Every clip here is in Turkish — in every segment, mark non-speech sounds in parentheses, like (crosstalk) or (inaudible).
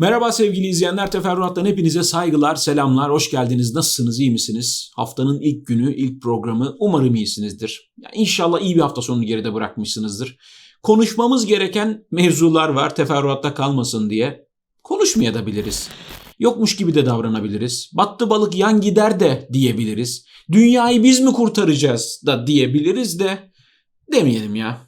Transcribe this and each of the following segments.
Merhaba sevgili izleyenler, Teferruat'tan hepinize saygılar, selamlar, hoş geldiniz. Nasılsınız, iyi misiniz? Haftanın ilk günü, ilk programı umarım iyisinizdir. Yani inşallah iyi bir hafta sonunu geride bırakmışsınızdır. Konuşmamız gereken mevzular var, teferruatta kalmasın diye. Konuşmayabiliriz. Yokmuş gibi de davranabiliriz. Battı balık yan gider de diyebiliriz. Dünyayı biz mi kurtaracağız da diyebiliriz de demeyelim ya.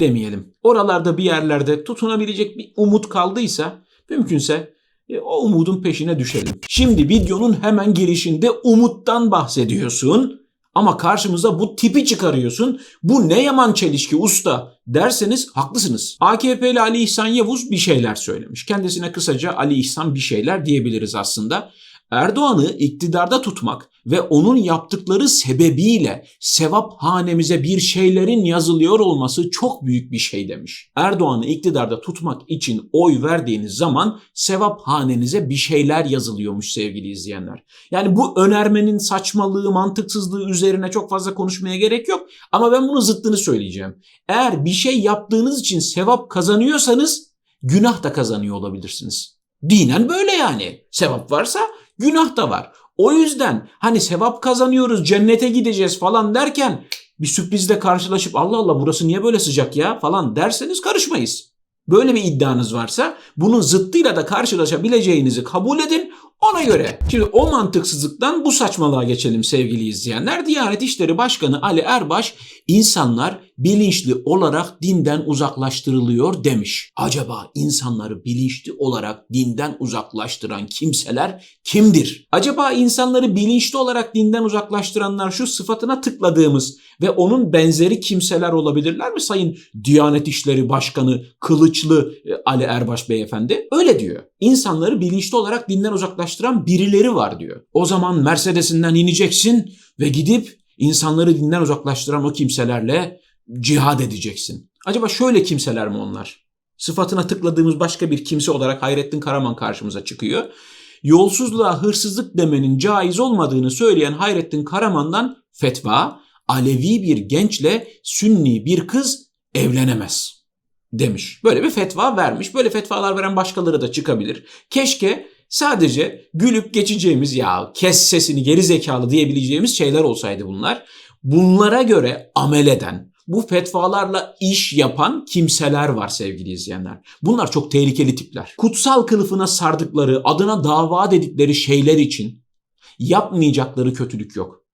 Demeyelim. Oralarda bir yerlerde tutunabilecek bir umut kaldıysa mümkünse e, o umudun peşine düşelim. Şimdi videonun hemen girişinde umuttan bahsediyorsun ama karşımıza bu tipi çıkarıyorsun. Bu ne yaman çelişki usta derseniz haklısınız. AKP'li Ali İhsan Yavuz bir şeyler söylemiş. Kendisine kısaca Ali İhsan bir şeyler diyebiliriz aslında. Erdoğan'ı iktidarda tutmak ve onun yaptıkları sebebiyle sevap hanemize bir şeylerin yazılıyor olması çok büyük bir şey demiş. Erdoğan'ı iktidarda tutmak için oy verdiğiniz zaman sevap hanenize bir şeyler yazılıyormuş sevgili izleyenler. Yani bu önermenin saçmalığı, mantıksızlığı üzerine çok fazla konuşmaya gerek yok. Ama ben bunun zıttını söyleyeceğim. Eğer bir şey yaptığınız için sevap kazanıyorsanız günah da kazanıyor olabilirsiniz. Dinen böyle yani. Sevap varsa günah da var. O yüzden hani sevap kazanıyoruz, cennete gideceğiz falan derken bir sürprizle karşılaşıp Allah Allah burası niye böyle sıcak ya falan derseniz karışmayız. Böyle bir iddianız varsa bunun zıttıyla da karşılaşabileceğinizi kabul edin. Ona göre şimdi o mantıksızlıktan bu saçmalığa geçelim sevgili izleyenler. Diyanet İşleri Başkanı Ali Erbaş insanlar bilinçli olarak dinden uzaklaştırılıyor demiş. Acaba insanları bilinçli olarak dinden uzaklaştıran kimseler kimdir? Acaba insanları bilinçli olarak dinden uzaklaştıranlar şu sıfatına tıkladığımız ve onun benzeri kimseler olabilirler mi Sayın Diyanet İşleri Başkanı Kılıçlı e, Ali Erbaş Beyefendi? Öyle diyor. İnsanları bilinçli olarak dinden uzaklaştıran birileri var diyor. O zaman Mercedes'inden ineceksin ve gidip insanları dinden uzaklaştıran o kimselerle cihad edeceksin. Acaba şöyle kimseler mi onlar? Sıfatına tıkladığımız başka bir kimse olarak Hayrettin Karaman karşımıza çıkıyor. Yolsuzluğa hırsızlık demenin caiz olmadığını söyleyen Hayrettin Karaman'dan fetva, Alevi bir gençle Sünni bir kız evlenemez demiş. Böyle bir fetva vermiş. Böyle fetvalar veren başkaları da çıkabilir. Keşke sadece gülüp geçeceğimiz ya kes sesini geri zekalı diyebileceğimiz şeyler olsaydı bunlar. Bunlara göre amel eden, bu fetvalarla iş yapan kimseler var sevgili izleyenler. Bunlar çok tehlikeli tipler. Kutsal kılıfına sardıkları, adına dava dedikleri şeyler için yapmayacakları kötülük yok.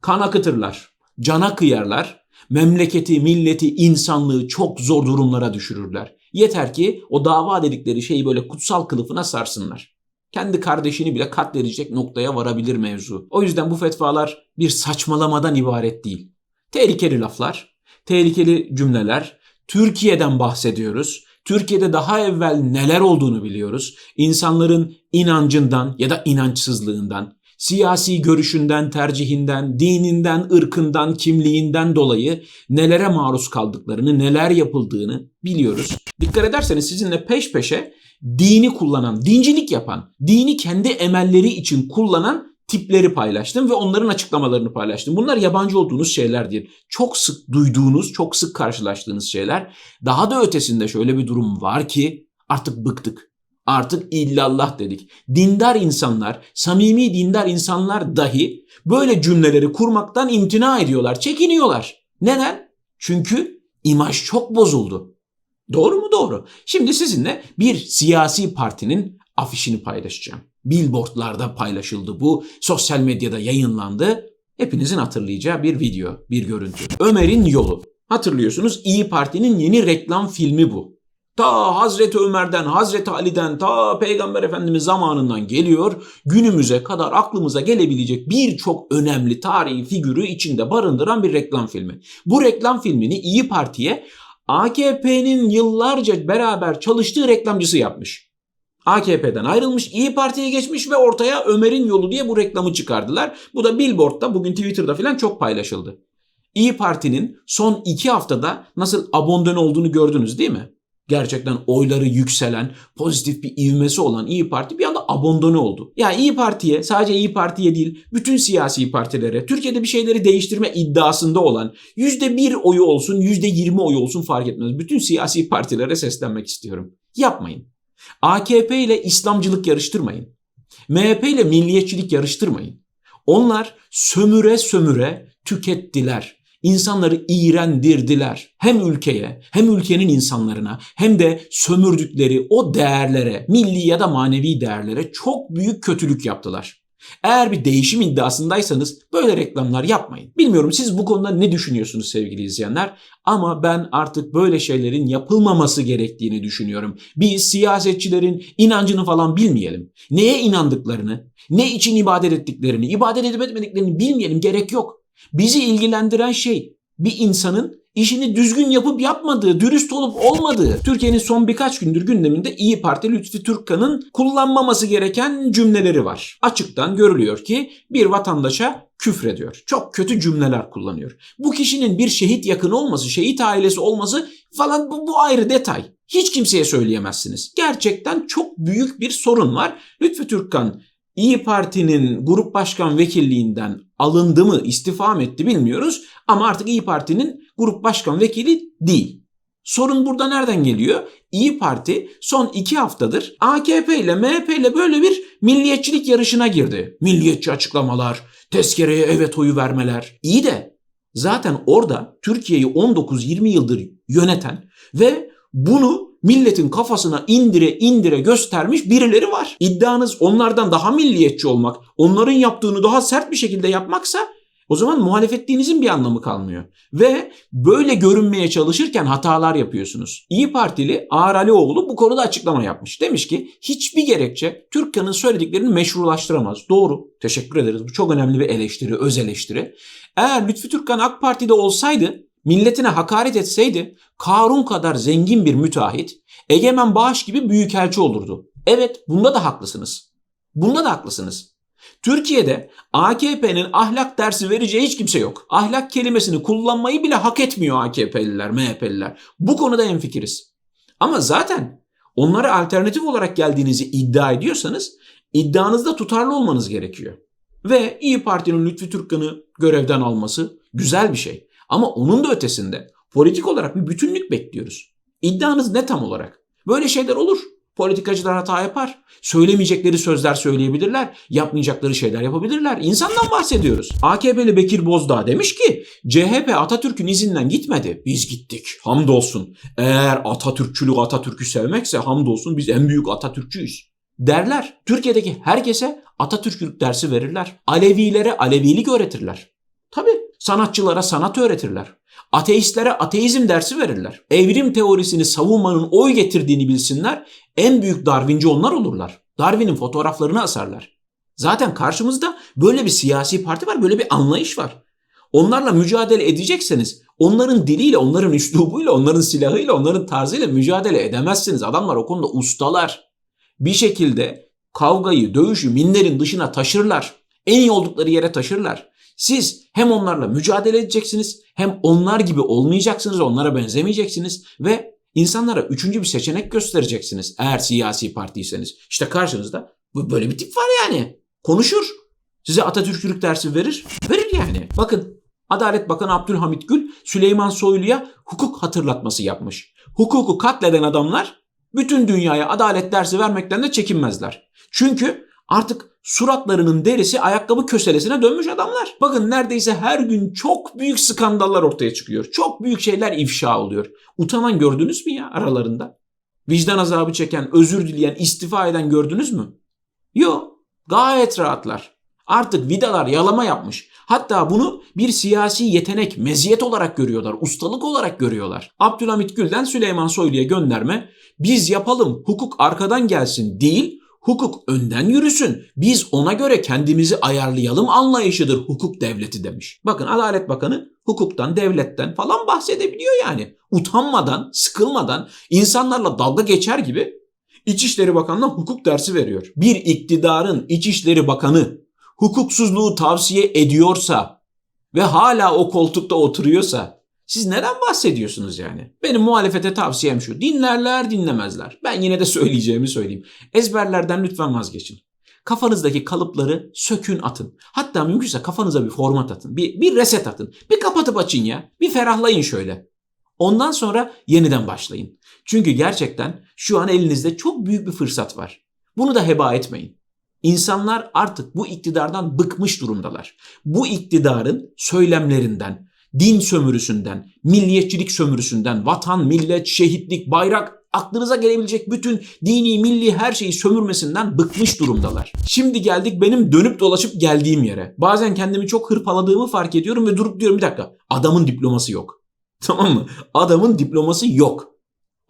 Kan akıtırlar, cana kıyarlar, memleketi, milleti, insanlığı çok zor durumlara düşürürler. Yeter ki o dava dedikleri şeyi böyle kutsal kılıfına sarsınlar. Kendi kardeşini bile katledecek noktaya varabilir mevzu. O yüzden bu fetvalar bir saçmalamadan ibaret değil. Tehlikeli laflar, tehlikeli cümleler. Türkiye'den bahsediyoruz. Türkiye'de daha evvel neler olduğunu biliyoruz. İnsanların inancından ya da inançsızlığından, siyasi görüşünden, tercihinden, dininden, ırkından, kimliğinden dolayı nelere maruz kaldıklarını, neler yapıldığını biliyoruz. Dikkat ederseniz sizinle peş peşe dini kullanan, dincilik yapan, dini kendi emelleri için kullanan tipleri paylaştım ve onların açıklamalarını paylaştım. Bunlar yabancı olduğunuz şeyler değil. Çok sık duyduğunuz, çok sık karşılaştığınız şeyler. Daha da ötesinde şöyle bir durum var ki artık bıktık. Artık illallah dedik. Dindar insanlar, samimi dindar insanlar dahi böyle cümleleri kurmaktan imtina ediyorlar, çekiniyorlar. Neden? Çünkü imaj çok bozuldu. Doğru mu? Doğru. Şimdi sizinle bir siyasi partinin afişini paylaşacağım. Billboardlarda paylaşıldı bu. Sosyal medyada yayınlandı. Hepinizin hatırlayacağı bir video, bir görüntü. Ömer'in Yolu. Hatırlıyorsunuz İyi Parti'nin yeni reklam filmi bu. Ta Hazreti Ömer'den, Hazreti Ali'den, ta Peygamber Efendimiz zamanından geliyor. Günümüze kadar aklımıza gelebilecek birçok önemli tarihi figürü içinde barındıran bir reklam filmi. Bu reklam filmini İyi Parti'ye AKP'nin yıllarca beraber çalıştığı reklamcısı yapmış. AKP'den ayrılmış, İyi Parti'ye geçmiş ve ortaya Ömer'in yolu diye bu reklamı çıkardılar. Bu da Billboard'da, bugün Twitter'da falan çok paylaşıldı. İyi Parti'nin son iki haftada nasıl abondön olduğunu gördünüz değil mi? Gerçekten oyları yükselen, pozitif bir ivmesi olan İyi Parti bir anda abondone oldu. Yani İyi Parti'ye, sadece İyi Parti'ye değil, bütün siyasi partilere, Türkiye'de bir şeyleri değiştirme iddiasında olan %1 oyu olsun, %20 oyu olsun fark etmez. Bütün siyasi partilere seslenmek istiyorum. Yapmayın. AKP ile İslamcılık yarıştırmayın. MHP ile milliyetçilik yarıştırmayın. Onlar sömüre sömüre tükettiler. İnsanları iğrendirdiler. Hem ülkeye hem ülkenin insanlarına hem de sömürdükleri o değerlere, milli ya da manevi değerlere çok büyük kötülük yaptılar. Eğer bir değişim iddiasındaysanız böyle reklamlar yapmayın. Bilmiyorum siz bu konuda ne düşünüyorsunuz sevgili izleyenler ama ben artık böyle şeylerin yapılmaması gerektiğini düşünüyorum. Biz siyasetçilerin inancını falan bilmeyelim. Neye inandıklarını, ne için ibadet ettiklerini, ibadet edip etmediklerini bilmeyelim gerek yok. Bizi ilgilendiren şey bir insanın işini düzgün yapıp yapmadığı, dürüst olup olmadığı. Türkiye'nin son birkaç gündür gündeminde İyi Parti Lütfi Türkkan'ın kullanmaması gereken cümleleri var. Açıktan görülüyor ki bir vatandaşa küfrediyor. Çok kötü cümleler kullanıyor. Bu kişinin bir şehit yakını olması, şehit ailesi olması falan bu, bu ayrı detay. Hiç kimseye söyleyemezsiniz. Gerçekten çok büyük bir sorun var. Lütfi Türkkan İyi Parti'nin grup başkan vekilliğinden alındı mı, istifa mı etti bilmiyoruz ama artık İyi Parti'nin grup başkan vekili değil. Sorun burada nereden geliyor? İyi Parti son iki haftadır AKP ile MHP ile böyle bir milliyetçilik yarışına girdi. Milliyetçi açıklamalar, tezkereye evet oyu vermeler. İyi de zaten orada Türkiye'yi 19-20 yıldır yöneten ve bunu milletin kafasına indire indire göstermiş birileri var. İddianız onlardan daha milliyetçi olmak, onların yaptığını daha sert bir şekilde yapmaksa o zaman muhalefetliğinizin bir anlamı kalmıyor. Ve böyle görünmeye çalışırken hatalar yapıyorsunuz. İyi Partili Ağar Alioğlu bu konuda açıklama yapmış. Demiş ki hiçbir gerekçe Türkkan'ın söylediklerini meşrulaştıramaz. Doğru. Teşekkür ederiz. Bu çok önemli bir eleştiri, öz eleştiri. Eğer Lütfü Türkkan AK Parti'de olsaydı milletine hakaret etseydi Karun kadar zengin bir müteahhit Egemen Bağış gibi büyükelçi olurdu. Evet bunda da haklısınız. Bunda da haklısınız. Türkiye'de AKP'nin ahlak dersi vereceği hiç kimse yok. Ahlak kelimesini kullanmayı bile hak etmiyor AKP'liler, MHP'liler. Bu konuda enfikiriz. Ama zaten onlara alternatif olarak geldiğinizi iddia ediyorsanız iddianızda tutarlı olmanız gerekiyor. Ve İyi Parti'nin Lütfi Türkkan'ı görevden alması güzel bir şey. Ama onun da ötesinde politik olarak bir bütünlük bekliyoruz. İddianız ne tam olarak? Böyle şeyler olur. Politikacılar hata yapar. Söylemeyecekleri sözler söyleyebilirler. Yapmayacakları şeyler yapabilirler. İnsandan bahsediyoruz. AKP'li Bekir Bozdağ demiş ki CHP Atatürk'ün izinden gitmedi. Biz gittik. Hamdolsun. Eğer Atatürkçülük Atatürk'ü sevmekse hamdolsun biz en büyük Atatürkçüyüz derler. Türkiye'deki herkese Atatürkçülük dersi verirler. Alevilere Alevilik öğretirler. Tabii sanatçılara sanat öğretirler. Ateistlere ateizm dersi verirler. Evrim teorisini savunmanın oy getirdiğini bilsinler. En büyük Darwinci onlar olurlar. Darwin'in fotoğraflarını asarlar. Zaten karşımızda böyle bir siyasi parti var, böyle bir anlayış var. Onlarla mücadele edecekseniz onların diliyle, onların üslubuyla, onların silahıyla, onların tarzıyla mücadele edemezsiniz. Adamlar o konuda ustalar. Bir şekilde kavgayı, dövüşü minlerin dışına taşırlar. En iyi oldukları yere taşırlar. Siz hem onlarla mücadele edeceksiniz hem onlar gibi olmayacaksınız, onlara benzemeyeceksiniz ve insanlara üçüncü bir seçenek göstereceksiniz eğer siyasi partiyseniz. İşte karşınızda böyle bir tip var yani. Konuşur. Size Atatürkçülük dersi verir. Verir yani. Bakın Adalet Bakanı Abdülhamit Gül Süleyman Soylu'ya hukuk hatırlatması yapmış. Hukuku katleden adamlar bütün dünyaya adalet dersi vermekten de çekinmezler. Çünkü artık suratlarının derisi ayakkabı köselesine dönmüş adamlar. Bakın neredeyse her gün çok büyük skandallar ortaya çıkıyor. Çok büyük şeyler ifşa oluyor. Utanan gördünüz mü ya aralarında? Vicdan azabı çeken, özür dileyen, istifa eden gördünüz mü? Yok. Gayet rahatlar. Artık vidalar yalama yapmış. Hatta bunu bir siyasi yetenek, meziyet olarak görüyorlar, ustalık olarak görüyorlar. Abdülhamit Gül'den Süleyman Soylu'ya gönderme, biz yapalım, hukuk arkadan gelsin değil, hukuk önden yürüsün. Biz ona göre kendimizi ayarlayalım anlayışıdır hukuk devleti demiş. Bakın Adalet Bakanı hukuktan, devletten falan bahsedebiliyor yani. Utanmadan, sıkılmadan, insanlarla dalga geçer gibi İçişleri Bakanı'na hukuk dersi veriyor. Bir iktidarın İçişleri Bakanı hukuksuzluğu tavsiye ediyorsa ve hala o koltukta oturuyorsa siz neden bahsediyorsunuz yani? Benim muhalefete tavsiyem şu. Dinlerler dinlemezler. Ben yine de (laughs) söyleyeceğimi söyleyeyim. Ezberlerden lütfen vazgeçin. Kafanızdaki kalıpları sökün atın. Hatta mümkünse kafanıza bir format atın. Bir, bir reset atın. Bir kapatıp açın ya. Bir ferahlayın şöyle. Ondan sonra yeniden başlayın. Çünkü gerçekten Şu an elinizde çok büyük bir fırsat var. Bunu da heba etmeyin. İnsanlar artık bu iktidardan bıkmış durumdalar. Bu iktidarın söylemlerinden, din sömürüsünden, milliyetçilik sömürüsünden, vatan, millet, şehitlik, bayrak aklınıza gelebilecek bütün dini, milli her şeyi sömürmesinden bıkmış durumdalar. Şimdi geldik benim dönüp dolaşıp geldiğim yere. Bazen kendimi çok hırpaladığımı fark ediyorum ve durup diyorum bir dakika adamın diploması yok. (laughs) Tamam mı? Adamın diploması yok.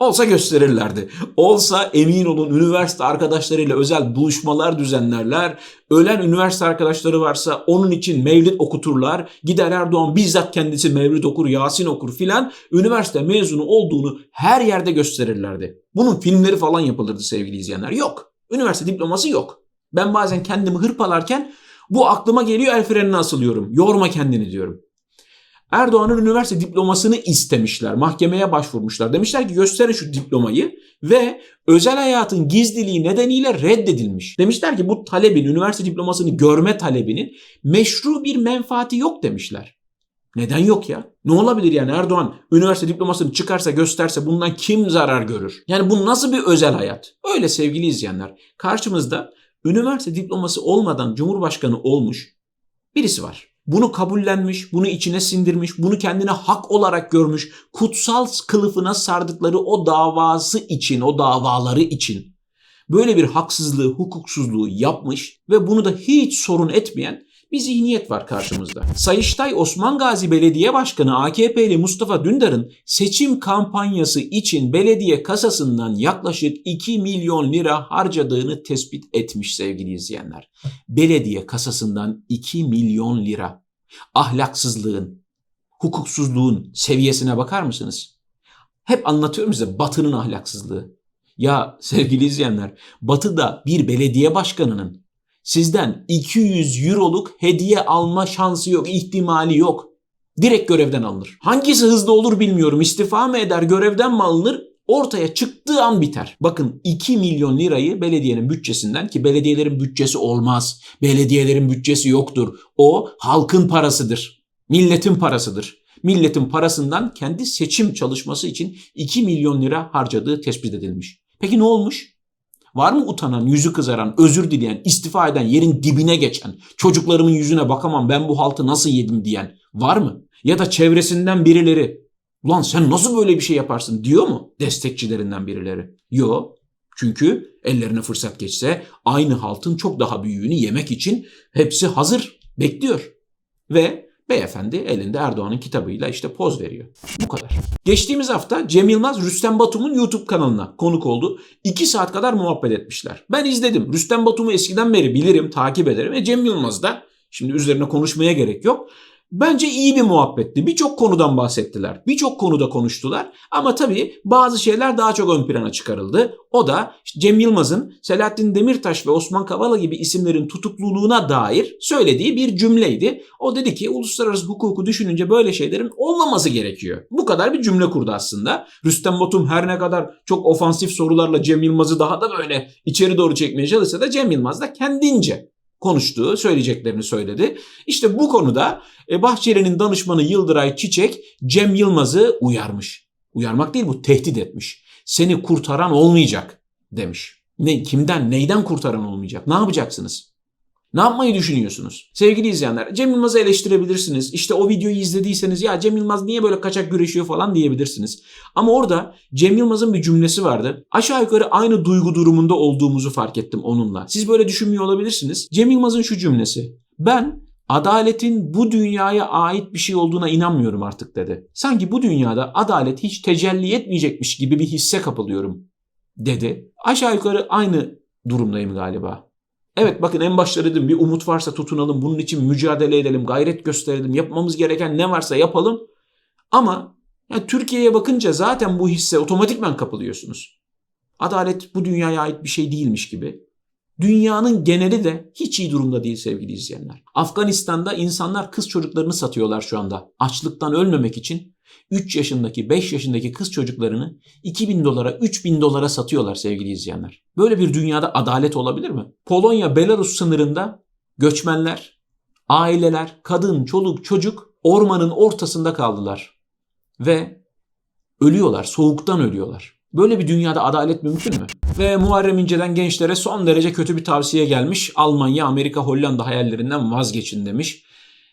Olsa gösterirlerdi. Olsa emin olun üniversite arkadaşlarıyla özel buluşmalar düzenlerler. Ölen üniversite arkadaşları varsa onun için mevlid okuturlar. Gider Erdoğan bizzat kendisi mevlid okur, Yasin okur filan. Üniversite mezunu olduğunu her yerde gösterirlerdi. Bunun filmleri falan yapılırdı sevgili izleyenler. Yok. Üniversite diploması yok. Ben bazen kendimi hırpalarken bu aklıma geliyor el frenine asılıyorum. Yorma kendini diyorum. Erdoğan'ın üniversite diplomasını istemişler. Mahkemeye başvurmuşlar. Demişler ki gösterin şu diplomayı ve özel hayatın gizliliği nedeniyle reddedilmiş. Demişler ki bu talebin, üniversite diplomasını görme talebinin meşru bir menfaati yok demişler. Neden yok ya? Ne olabilir yani Erdoğan üniversite diplomasını çıkarsa gösterse bundan kim zarar görür? Yani bu nasıl bir özel hayat? Öyle sevgili izleyenler. Karşımızda üniversite diploması olmadan Cumhurbaşkanı olmuş birisi var bunu kabullenmiş, bunu içine sindirmiş, bunu kendine hak olarak görmüş, kutsal kılıfına sardıkları o davası için, o davaları için böyle bir haksızlığı, hukuksuzluğu yapmış ve bunu da hiç sorun etmeyen bir zihniyet var karşımızda. Sayıştay Osman Gazi Belediye Başkanı AKP'li Mustafa Dündar'ın seçim kampanyası için belediye kasasından yaklaşık 2 milyon lira harcadığını tespit etmiş sevgili izleyenler. Belediye kasasından 2 milyon lira. Ahlaksızlığın, hukuksuzluğun seviyesine bakar mısınız? Hep anlatıyorum size Batı'nın ahlaksızlığı. Ya sevgili izleyenler, Batı'da bir belediye başkanının sizden 200 euroluk hediye alma şansı yok, ihtimali yok. Direkt görevden alınır. Hangisi hızlı olur bilmiyorum. İstifa mı eder, görevden mi alınır? Ortaya çıktığı an biter. Bakın 2 milyon lirayı belediyenin bütçesinden ki belediyelerin bütçesi olmaz. Belediyelerin bütçesi yoktur. O halkın parasıdır. Milletin parasıdır. Milletin parasından kendi seçim çalışması için 2 milyon lira harcadığı tespit edilmiş. Peki ne olmuş? Var mı utanan, yüzü kızaran, özür dileyen, istifa eden, yerin dibine geçen, çocuklarımın yüzüne bakamam ben bu haltı nasıl yedim diyen var mı? Ya da çevresinden birileri ulan sen nasıl böyle bir şey yaparsın diyor mu destekçilerinden birileri? Yok. Çünkü ellerine fırsat geçse aynı haltın çok daha büyüğünü yemek için hepsi hazır, bekliyor. Ve Beyefendi elinde Erdoğan'ın kitabıyla işte poz veriyor. Bu kadar. Geçtiğimiz hafta Cem Yılmaz Rüstem Batum'un YouTube kanalına konuk oldu. 2 saat kadar muhabbet etmişler. Ben izledim. Rüstem Batum'u eskiden beri bilirim, takip ederim. ve Cem Yılmaz da şimdi üzerine konuşmaya gerek yok. Bence iyi bir muhabbetti. Birçok konudan bahsettiler. Birçok konuda konuştular. Ama tabii bazı şeyler daha çok ön plana çıkarıldı. O da Cem Yılmaz'ın Selahattin Demirtaş ve Osman Kavala gibi isimlerin tutukluluğuna dair söylediği bir cümleydi. O dedi ki uluslararası hukuku düşününce böyle şeylerin olmaması gerekiyor. Bu kadar bir cümle kurdu aslında. Rüstem Batum her ne kadar çok ofansif sorularla Cem Yılmaz'ı daha da böyle içeri doğru çekmeye çalışsa da Cem Yılmaz da kendince konuştuğu, söyleyeceklerini söyledi. İşte bu konuda e, Bahçeli'nin danışmanı Yıldıray Çiçek Cem Yılmaz'ı uyarmış. Uyarmak değil bu tehdit etmiş. Seni kurtaran olmayacak demiş. Ne, kimden, neyden kurtaran olmayacak? Ne yapacaksınız? Ne yapmayı düşünüyorsunuz? Sevgili izleyenler Cem Yılmaz'ı eleştirebilirsiniz. İşte o videoyu izlediyseniz ya Cem Yılmaz niye böyle kaçak güreşiyor falan diyebilirsiniz. Ama orada Cem Yılmaz'ın bir cümlesi vardı. Aşağı yukarı aynı duygu durumunda olduğumuzu fark ettim onunla. Siz böyle düşünmüyor olabilirsiniz. Cem Yılmaz'ın şu cümlesi. Ben adaletin bu dünyaya ait bir şey olduğuna inanmıyorum artık dedi. Sanki bu dünyada adalet hiç tecelli etmeyecekmiş gibi bir hisse kapılıyorum dedi. Aşağı yukarı aynı durumdayım galiba. Evet bakın en başta dedim bir umut varsa tutunalım, bunun için mücadele edelim, gayret gösterelim, yapmamız gereken ne varsa yapalım. Ama yani Türkiye'ye bakınca zaten bu hisse otomatikman kapılıyorsunuz. Adalet bu dünyaya ait bir şey değilmiş gibi. Dünyanın geneli de hiç iyi durumda değil sevgili izleyenler. Afganistan'da insanlar kız çocuklarını satıyorlar şu anda. Açlıktan ölmemek için 3 yaşındaki 5 yaşındaki kız çocuklarını 2000 dolara 3000 dolara satıyorlar sevgili izleyenler. Böyle bir dünyada adalet olabilir mi? Polonya Belarus sınırında göçmenler, aileler, kadın, çoluk, çocuk ormanın ortasında kaldılar ve ölüyorlar, soğuktan ölüyorlar. Böyle bir dünyada adalet mümkün mü? Ve Muharrem İnce'den gençlere son derece kötü bir tavsiye gelmiş. Almanya, Amerika, Hollanda hayallerinden vazgeçin demiş.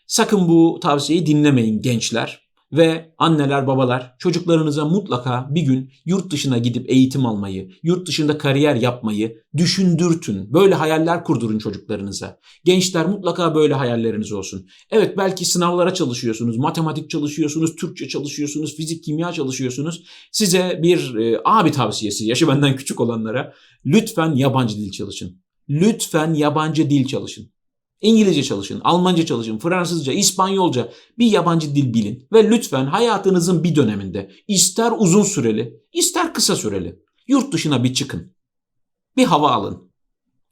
Sakın bu tavsiyeyi dinlemeyin gençler. Ve anneler babalar çocuklarınıza mutlaka bir gün yurt dışına gidip eğitim almayı, yurt dışında kariyer yapmayı düşündürtün. Böyle hayaller kurdurun çocuklarınıza. Gençler mutlaka böyle hayalleriniz olsun. Evet belki sınavlara çalışıyorsunuz, matematik çalışıyorsunuz, Türkçe çalışıyorsunuz, fizik, kimya çalışıyorsunuz. Size bir e, abi tavsiyesi yaşı benden küçük olanlara lütfen yabancı dil çalışın. Lütfen yabancı dil çalışın. İngilizce çalışın, Almanca çalışın, Fransızca, İspanyolca bir yabancı dil bilin. Ve lütfen hayatınızın bir döneminde ister uzun süreli, ister kısa süreli yurt dışına bir çıkın. Bir hava alın.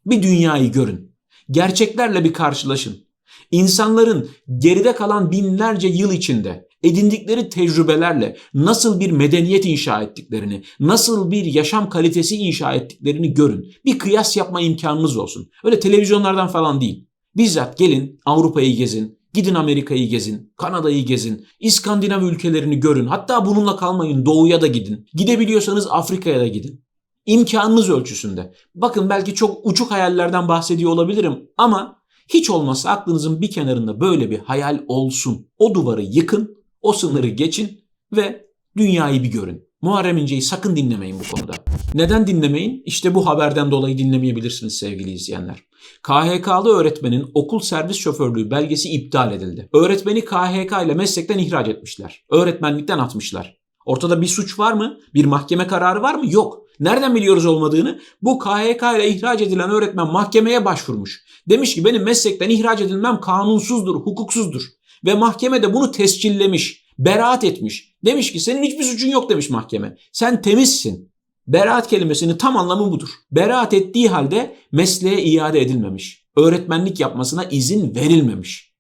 Bir dünyayı görün. Gerçeklerle bir karşılaşın. İnsanların geride kalan binlerce yıl içinde edindikleri tecrübelerle nasıl bir medeniyet inşa ettiklerini, nasıl bir yaşam kalitesi inşa ettiklerini görün. Bir kıyas yapma imkanınız olsun. Öyle televizyonlardan falan değil. Bizzat gelin Avrupa'yı gezin, gidin Amerika'yı gezin, Kanada'yı gezin, İskandinav ülkelerini görün. Hatta bununla kalmayın doğuya da gidin. Gidebiliyorsanız Afrika'ya da gidin. İmkanınız ölçüsünde. Bakın belki çok uçuk hayallerden bahsediyor olabilirim ama hiç olmazsa aklınızın bir kenarında böyle bir hayal olsun. O duvarı yıkın, o sınırı geçin ve dünyayı bir görün. Muharrem İnce'yi sakın dinlemeyin bu konuda. Neden dinlemeyin? İşte bu haberden dolayı dinlemeyebilirsiniz sevgili izleyenler. KHK'lı öğretmenin okul servis şoförlüğü belgesi iptal edildi. Öğretmeni KHK ile meslekten ihraç etmişler. Öğretmenlikten atmışlar. Ortada bir suç var mı? Bir mahkeme kararı var mı? Yok. Nereden biliyoruz olmadığını? Bu KHK ile ihraç edilen öğretmen mahkemeye başvurmuş. Demiş ki benim meslekten ihraç edilmem kanunsuzdur, hukuksuzdur. Ve mahkeme de bunu tescillemiş, beraat etmiş. Demiş ki senin hiçbir suçun yok demiş mahkeme. Sen temizsin. Beraat kelimesinin tam anlamı budur. Beraat ettiği halde mesleğe iade edilmemiş. Öğretmenlik yapmasına izin verilmemiş.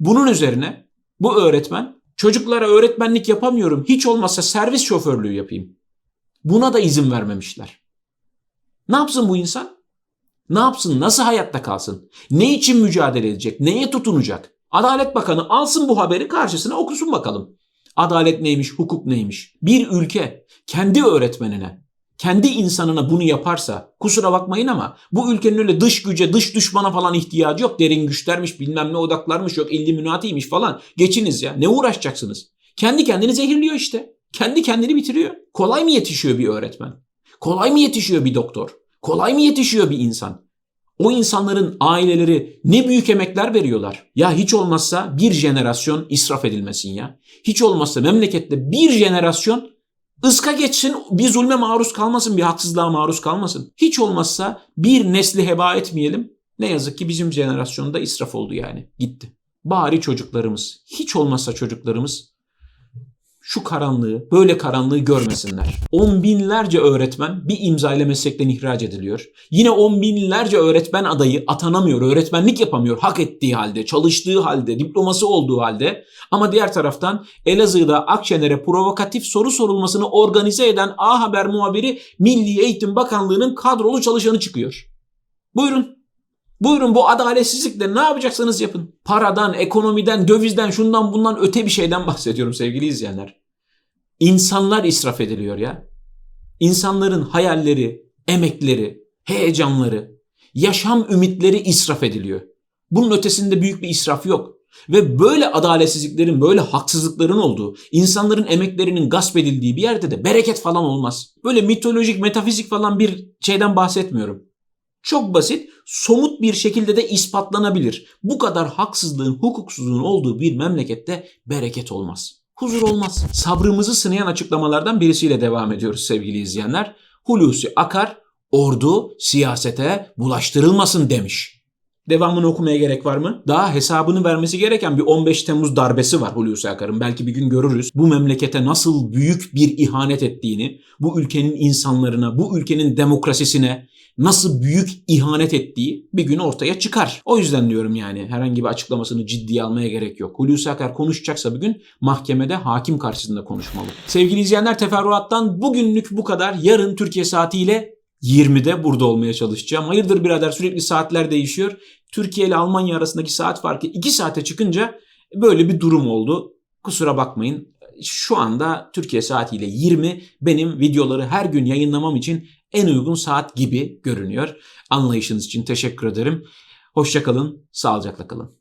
Bunun üzerine bu öğretmen çocuklara öğretmenlik yapamıyorum hiç olmazsa servis şoförlüğü yapayım. Buna da izin vermemişler. Ne yapsın bu insan? Ne yapsın? Nasıl hayatta kalsın? Ne için mücadele edecek? Neye tutunacak? Adalet Bakanı alsın bu haberi karşısına okusun bakalım. Adalet neymiş, hukuk neymiş? Bir ülke kendi öğretmenine, kendi insanına bunu yaparsa kusura bakmayın ama bu ülkenin öyle dış güce, dış düşmana falan ihtiyacı yok. Derin güçlermiş, bilmem ne odaklarmış yok, illuminatiymiş falan. Geçiniz ya. Ne uğraşacaksınız? Kendi kendini zehirliyor işte. Kendi kendini bitiriyor. Kolay mı yetişiyor bir öğretmen? Kolay mı yetişiyor bir doktor? Kolay mı yetişiyor bir insan? O insanların aileleri ne büyük emekler veriyorlar. Ya hiç olmazsa bir jenerasyon israf edilmesin ya. Hiç olmazsa memlekette bir jenerasyon ıska geçsin, bir zulme maruz kalmasın, bir haksızlığa maruz kalmasın. Hiç olmazsa bir nesli heba etmeyelim. Ne yazık ki bizim jenerasyonda israf oldu yani. Gitti. Bari çocuklarımız, hiç olmazsa çocuklarımız şu karanlığı, böyle karanlığı görmesinler. On binlerce öğretmen bir imza ile meslekten ihraç ediliyor. Yine on binlerce öğretmen adayı atanamıyor, öğretmenlik yapamıyor hak ettiği halde, çalıştığı halde, diploması olduğu halde. Ama diğer taraftan Elazığ'da Akşener'e provokatif soru sorulmasını organize eden A Haber muhabiri Milli Eğitim Bakanlığı'nın kadrolu çalışanı çıkıyor. Buyurun Buyurun bu adaletsizlikle ne yapacaksanız yapın. Paradan, ekonomiden, dövizden, şundan bundan öte bir şeyden bahsediyorum sevgili izleyenler. İnsanlar israf ediliyor ya. İnsanların hayalleri, emekleri, heyecanları, yaşam ümitleri israf ediliyor. Bunun ötesinde büyük bir israf yok. Ve böyle adaletsizliklerin, böyle haksızlıkların olduğu, insanların emeklerinin gasp edildiği bir yerde de bereket falan olmaz. Böyle mitolojik, metafizik falan bir şeyden bahsetmiyorum. Çok basit, somut bir şekilde de ispatlanabilir. Bu kadar haksızlığın, hukuksuzluğun olduğu bir memlekette bereket olmaz. Huzur olmaz. Sabrımızı sınayan açıklamalardan birisiyle devam ediyoruz sevgili izleyenler. Hulusi Akar, ordu siyasete bulaştırılmasın demiş. Devamını okumaya gerek var mı? Daha hesabını vermesi gereken bir 15 Temmuz darbesi var Hulusi Akar'ın. Belki bir gün görürüz. Bu memlekete nasıl büyük bir ihanet ettiğini, bu ülkenin insanlarına, bu ülkenin demokrasisine, nasıl büyük ihanet ettiği bir gün ortaya çıkar. O yüzden diyorum yani herhangi bir açıklamasını ciddiye almaya gerek yok. Hulusi Akar konuşacaksa bir gün mahkemede hakim karşısında konuşmalı. Sevgili izleyenler teferruattan bugünlük bu kadar. Yarın Türkiye saatiyle 20'de burada olmaya çalışacağım. Hayırdır birader sürekli saatler değişiyor. Türkiye ile Almanya arasındaki saat farkı 2 saate çıkınca böyle bir durum oldu. Kusura bakmayın. şu anda Türkiye saatiyle 20 benim videoları her gün yayınlamam için en uygun saat gibi görünüyor. Anlayışınız için teşekkür ederim. Hoşçakalın, sağlıcakla kalın.